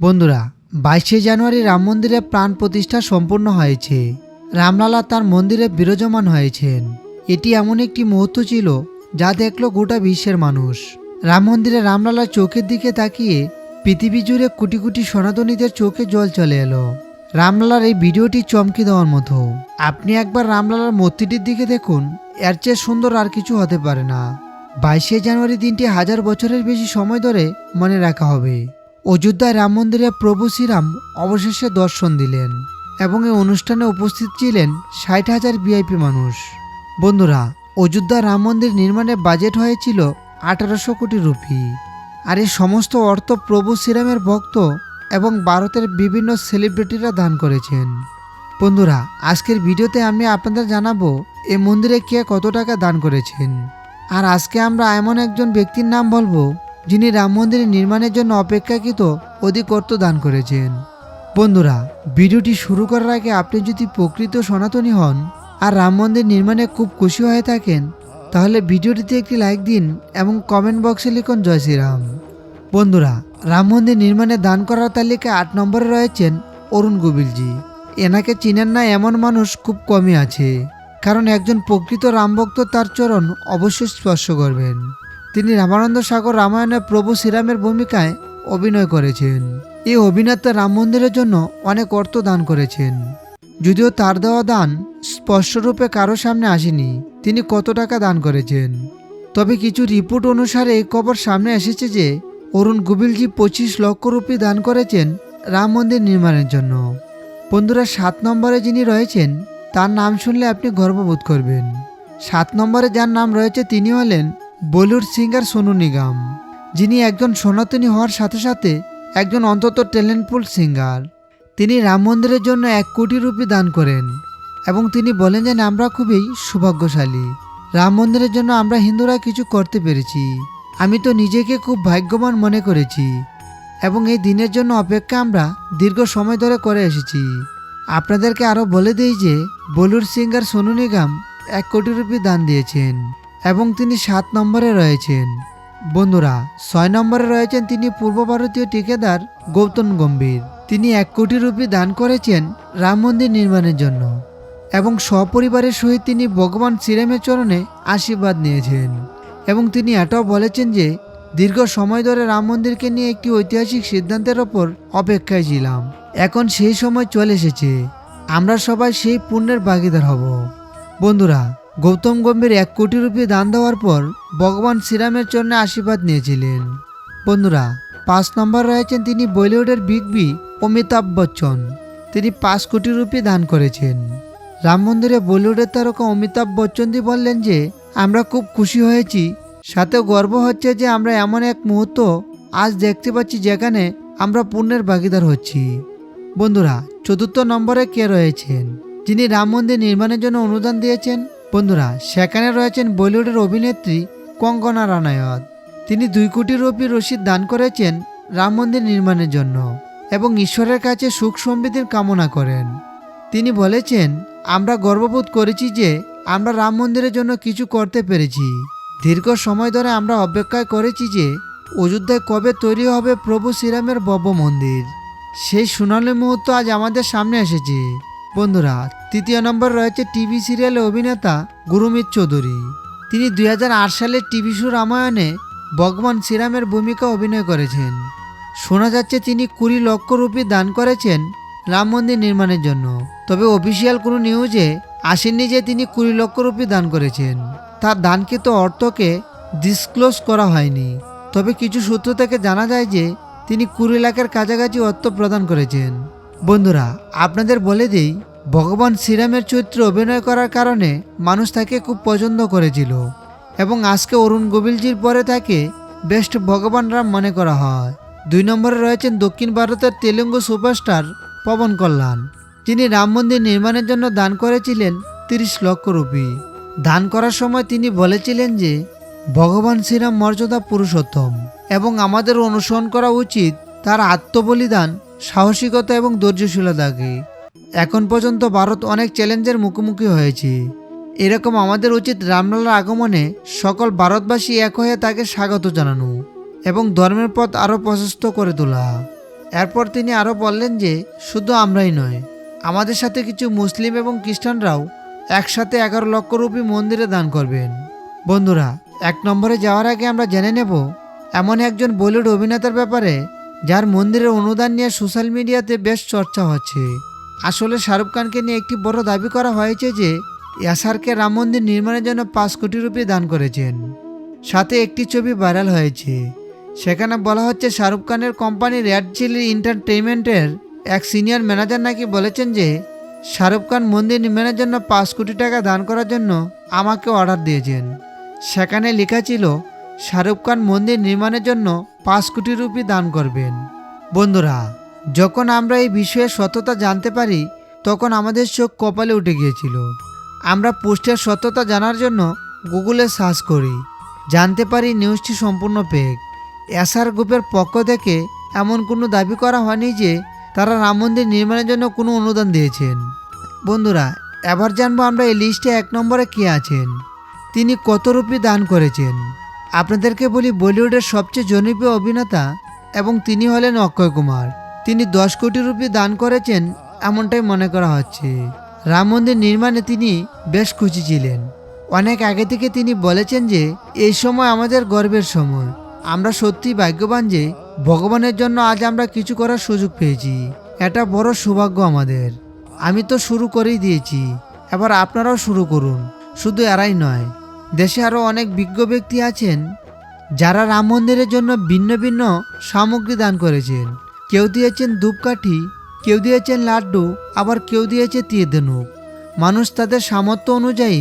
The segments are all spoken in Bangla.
বন্ধুরা, বাইশে জানুয়ারি রাম মন্দিরে প্রাণ প্রতিষ্ঠা সম্পূর্ণ হয়েছে। রামলালা তার মন্দিরে বিরাজমান হয়েছেন। এটি এমন একটি মুহূর্ত ছিল যা দেখল গোটা বিশ্বের মানুষ। রাম মন্দিরে রামলালার চোখের দিকে তাকিয়ে পৃথিবী জুড়ে কোটি কোটি সনাতনীদের চোখে জল চলে এলো। রামলালার এই ভিডিওটি চমকে দেওয়ার মতো। আপনি একবার রামলালার মূর্তিটির দিকে দেখুন, এর চেয়ে সুন্দর আর কিছু হতে পারে না। বাইশে জানুয়ারি দিনটি হাজার বছরের বেশি সময় ধরে মনে রাখা হবে। অযোধ্যায় রাম মন্দিরে প্রভু শ্রীরাম অবশেষে দর্শন দিলেন এবং এই অনুষ্ঠানে উপস্থিত ছিলেন ষাট হাজার ভিআইপি মানুষ। বন্ধুরা অযোধ্যা রাম মন্দির নির্মাণের বাজেট হয়েছিল আঠারোশো কোটি রুপি। আর এই সমস্ত অর্থ প্রভু শ্রীরামের ভক্ত এবং ভারতের বিভিন্ন সেলিব্রিটিরা দান করেছেন। বন্ধুরা, আজকের ভিডিওতে আমি আপনাদের জানাব, এ মন্দিরে কে কত টাকা দান করেছেন। আর আজকে আমরা এমন একজন ব্যক্তির নাম বলব, যিনি রাম মন্দির নির্মাণের জন্য অপেক্ষাকৃত অধিক অর্থ দান করেছেন। বন্ধুরা, ভিডিওটি শুরু করার আগে আপনি যদি প্রকৃত সনাতনী হন আর রাম মন্দির নির্মাণে খুব খুশি হয়ে থাকেন, তাহলে ভিডিওটিতে একটি লাইক দিন এবং কমেন্ট বক্সে লিখুন, জয় শ্রীরাম। বন্ধুরা, রাম মন্দির নির্মাণে দান করার তালিকায় আট নম্বরে রয়েছেন অরুণ গোবিলজি। এনাকে চিনেন না এমন মানুষ খুব কমই আছে, কারণ একজন প্রকৃত রামভক্ত তার চরণ অবশ্যই স্পর্শ করবেন। তিনি রামানন্দ সাগর রামায়ণে প্রভু শ্রীরামের ভূমিকায় অভিনয় করেছেন। এই অভিনেতা রাম মন্দিরের জন্য অনেক অর্থ দান করেছেন। যদিও তার দেওয়া দান স্পষ্টরূপে কারও সামনে আসেনি, তিনি কত টাকা দান করেছেন? তবে কিছু রিপোর্ট অনুসারে এই খবর সামনে এসেছে যে অরুণ গুবিলজি পঁচিশ লক্ষ রুপি দান করেছেন রাম মন্দির নির্মাণের জন্য। বন্ধুরা, সাত নম্বরে যিনি রয়েছেন, তার নাম শুনলে আপনি গর্ববোধ করবেন। সাত নম্বরে যার নাম রয়েছে তিনি হলেন বলিউড সিঙ্গার সোনু নিগম। যিনি একজন সনাতনী হওয়ার সাথে সাথে একজন অন্তত ট্যালেন্টফুল সিঙ্গার। তিনি রাম মন্দিরের জন্য এক কোটি রুপি দান করেন এবং তিনি বলেন যে, আমরা খুবই সৌভাগ্যশালী। রাম মন্দিরের জন্য আমরা হিন্দুরা কিছু করতে পেরেছি। আমি তো নিজেকে খুব ভাগ্যবান মনে করেছি এবং এই দিনের জন্য অপেক্ষা আমরা দীর্ঘ সময় ধরে করে এসেছি। আপনাদেরকে আরও বলে দিই যে বলুর সিঙ্গার সোনু নিগম এক কোটি রুপি দান দিয়েছেন এবং তিনি সাত নম্বরে রয়েছেন। বন্ধুরা, ছয় নম্বরে রয়েছেন তিনি পূর্ব ভারতীয় ঠিকাদার গৌতম গম্ভীর। তিনি এক কোটি রুপি দান করেছেন রাম মন্দির নির্মাণের জন্য এবং সপরিবারের সহিত তিনি ভগবান শ্রীরামের চরণে আশীর্বাদ নিয়েছেন। এবং তিনি এটাও বলেছেন যে, দীর্ঘ সময় ধরে রাম মন্দিরকে নিয়ে একটি ঐতিহাসিক সিদ্ধান্তের ওপর অপেক্ষায় ছিলাম। এখন সেই সময় চলে এসেছে। আমরা সবাই সেই পুণ্যের ভাগিদার হব। বন্ধুরা, গৌতম গম্ভীর এক কোটি রুপি দান দেওয়ার পর ভগবান শ্রীরামের জন্য আশীর্বাদ নিয়েছিলেন। বন্ধুরা, পাঁচ নম্বর রয়েছেন তিনি বলিউডের বিগ বি অমিতাভ বচ্চন। তিনি পাঁচ কোটি রুপি দান করেছেন। রাম মন্দিরে বলিউডের তারকা অমিতাভ বচ্চনজি বললেন যে, আমরা খুব খুশি হয়েছি। সাথে গর্ব হচ্ছে যে আমরা এমন এক মুহূর্ত আজ দেখতে পাচ্ছি যেখানে আমরা পুণ্যের ভাগিদার হচ্ছি। বন্ধুরা, চতুর্থ নম্বরে কে রয়েছেন? যিনি রাম মন্দির নির্মাণের জন্য অনুদান দিয়েছেন। বন্ধুরা, সেখানে রয়েছেন বলিউডের অভিনেত্রী কঙ্কনা রানায়ত। তিনি দুই কোটি রুপি রসিদ দান করেছেন রাম মন্দির নির্মাণের জন্য এবং ঈশ্বরের কাছে সুখ সমৃদ্ধির কামনা করেন। তিনি বলেছেন, আমরা গর্ববোধ করেছি যে আমরা রাম মন্দিরের জন্য কিছু করতে পেরেছি। দীর্ঘ সময় ধরে আমরা অপেক্ষায় করেছি যে অযোধ্যায় কবে তৈরি হবে প্রভু শ্রীরামের ভব্য মন্দির। সেই সোনালী মুহূর্ত আজ আমাদের সামনে এসেছে। বন্ধুরা, তৃতীয় নম্বর রয়েছে টিভি সিরিয়ালে অভিনেতা গুরুমিত চৌধুরী। তিনি দুই সালের টিভি শো রামায়ণে ভগবান শ্রীরামের ভূমিকা অভিনয় করেছেন। শোনা যাচ্ছে তিনি কুড়ি লক্ষ রুপি দান করেছেন রাম মন্দির নির্মাণের জন্য। তবে অফিসিয়াল কোনো নিউজে আসেননি যে তিনি কুড়ি লক্ষ রুপি দান করেছেন। তার দানকৃত অর্থকে ডিসক্লোজ করা হয়নি। তবে কিছু সূত্র থেকে জানা যায় যে তিনি কুড়ি লাখের কাছাকাছি অর্থ প্রদান করেছেন। বন্ধুরা, আপনাদের বলে দিই, ভগবান শ্রীরামের চরিত্রে অভিনয় করার কারণে মানুষ তাকে খুব পছন্দ করেছিল এবং আজকে অরুণ গোবিলজির পরে তাকে বেস্ট ভগবান রাম মনে করা হয়। দুই নম্বরে রয়েছেন দক্ষিণ ভারতের তেলেঙ্গু সুপারস্টার পবন কল্যাণ। যিনি রাম মন্দির নির্মাণের জন্য দান করেছিলেন তিরিশ লক্ষ রুপি। দান করার সময় তিনি বলেছিলেন যে, ভগবান শ্রীরাম মর্যাদা পুরুষোত্তম এবং আমাদের অনুসরণ করা উচিত তার আত্মবলিদান, সাহসিকতা এবং ধৈর্যশীলতাকে। এখন পর্যন্ত ভারত অনেক চ্যালেঞ্জের মুখোমুখি হয়েছে। এরকম আমাদের উচিত রামলালার আগমনে সকল ভারতবাসী এক হয়ে তাকে স্বাগত জানানো এবং ধর্মের পথ আরও প্রশস্ত করে তোলা। এরপর তিনি আরও বললেন যে, শুধু আমরাই নয়, আমাদের সাথে কিছু মুসলিম এবং খ্রিস্টানরাও একসাথে এগারো লক্ষ রুপি মন্দিরে দান করবেন। বন্ধুরা, এক নম্বরে যাওয়ার আগে আমরা জেনে নেব, এমন একজন বলিউড অভিনেতার ব্যাপারে যার মন্দিরের অনুদান নিয়ে সোশ্যাল মিডিয়াতে বেশ চর্চা হচ্ছে। আসলে শাহরুখ খানকে নিয়ে একটি বড় দাবি করা হয়েছে যে এসআরকে রাম মন্দির নির্মাণের জন্য পাঁচ কোটি রুপি দান করেছেন। সাথে একটি ছবি ভাইরাল হয়েছে। সেখানে বলা হচ্ছে শাহরুখ খানের কোম্পানি রেড চিলি এন্টারটেইনমেন্টের এক সিনিয়র ম্যানেজার নাকি বলেছেন যে, শাহরুখ খান মন্দির নির্মাণের জন্য পাঁচ কোটি টাকা দান করার জন্য আমাকে অর্ডার দিয়েছেন। সেখানে লেখা ছিল, শাহরুখ খান মন্দির নির্মাণের জন্য পাঁচ কোটি রুপি দান করবেন। বন্ধুরা, যখন আমরা এই বিষয়ে সত্যতা জানতে পারি, তখন আমাদের চোখ কপালে উঠে গিয়েছিল। আমরা পোস্টের সত্যতা জানার জন্য গুগলে সার্চ করি। জানতে পারি নিউজটি সম্পূর্ণ পেক এসআর গ্রুপের পক্ষ থেকে এমন কোনো দাবি করা হয়নি যে তারা রাম মন্দির নির্মাণের জন্য কোনো অনুদান দিয়েছেন। বন্ধুরা, এবার জানব আমরা এই লিস্টে এক নম্বরে কে আছেন। তিনি কত রুপি দান করেছেন। আপনাদেরকে বলি, বলিউডের সবচেয়ে জনপ্রিয় অভিনেতা এবং তিনি হলেন অক্ষয় কুমার। তিনি দশ কোটি রুপি দান করেছেন এমনটাই মনে করা হচ্ছে। রাম মন্দির নির্মাণে তিনি বেশ খুশি ছিলেন। অনেক আগে থেকে তিনি বলেছেন যে, এই সময় আমাদের গর্বের সময়। আমরা সত্যি ভাগ্যবান যে ভগবানের জন্য আজ আমরা কিছু করার সুযোগ পেয়েছি। এটা বড় সৌভাগ্য আমাদের। আমি তো শুরু করেই দিয়েছি। এবার আপনারাও শুরু করুন। শুধু এরাই নয়, দেশে আরও অনেক বিজ্ঞ ব্যক্তি আছেন, যারা রাম মন্দিরের জন্য ভিন্ন ভিন্ন সামগ্রী দান করেছেন। কেউ দিয়েছেন ধূপকাঠি, কেউ দিয়েছেন লাড্ডু, আবার কেউ দিয়েছে তীর ধনুক মানুষ তাদের সামর্থ্য অনুযায়ী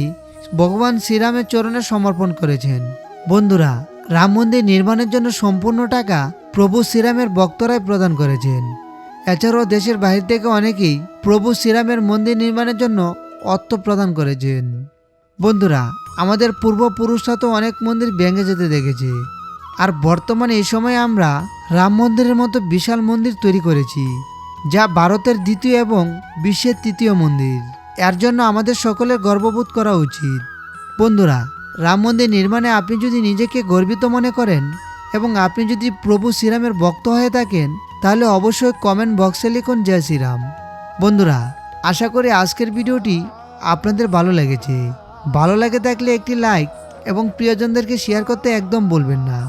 ভগবান শ্রীরামের চরণে সমর্পণ করেছেন। বন্ধুরা রাম মন্দির নির্মাণের জন্য সম্পূর্ণ টাকা প্রভু শ্রীরামের ভক্তরাই প্রদান করেছেন। এছাড়াও দেশের বাহির থেকে অনেকেই প্রভু শ্রীরামের মন্দির নির্মাণের জন্য অর্থ প্রদান করেছেন। বন্ধুরা, আমাদের পূর্বপুরুষরা তো অনেক মন্দির ভেঙে যেতে দেখেছে। আর বর্তমানে এই সময় আমরা রাম মন্দিরের মতো বিশাল মন্দির তৈরি করেছি, যা ভারতের দ্বিতীয় এবং বিশ্বের তৃতীয় মন্দির। এর জন্য আমাদের সকলের গর্ববোধ করা উচিত। বন্ধুরা রাম মন্দির নির্মাণে আপনি যদি নিজেকে গর্বিত মনে করেন এবং আপনি যদি প্রভু শ্রীরামের ভক্ত হয়ে থাকেন, তাহলে অবশ্যই কমেন্ট বক্সে লিখুন জয় শ্রীরাম। বন্ধুরা, আশা করি আজকের ভিডিওটি আপনাদের ভালো লেগেছে। ভালো লাগে থাকলে একটি লাইক এবং প্রিয়জনদেরকে শেয়ার করতে একদম বলবেন না।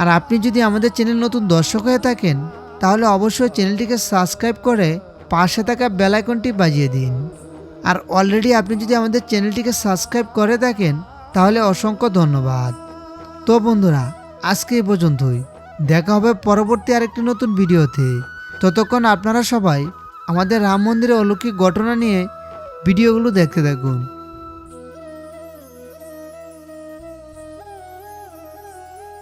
আর আপনি যদি আমাদের চ্যানেল নতুন দর্শক হয়ে থাকেন, তাহলে অবশ্যই চ্যানেলটিকে সাবস্ক্রাইব করে পাশে থাকা বেল আইকনটি বাজিয়ে দিন। আর অলরেডি আপনি যদি আমাদের চ্যানেলটিকে সাবস্ক্রাইব করে থাকেন তাহলে অসংখ্য ধন্যবাদ। তো বন্ধুরা, আজকে এই পর্যন্তই। দেখা হবে পরবর্তী আরেকটি নতুন ভিডিওতে। ততক্ষণ আপনারা সবাই আমাদের রাম মন্দিরে অলৌকিক ঘটনা নিয়ে ভিডিওগুলো দেখতে থাকুন।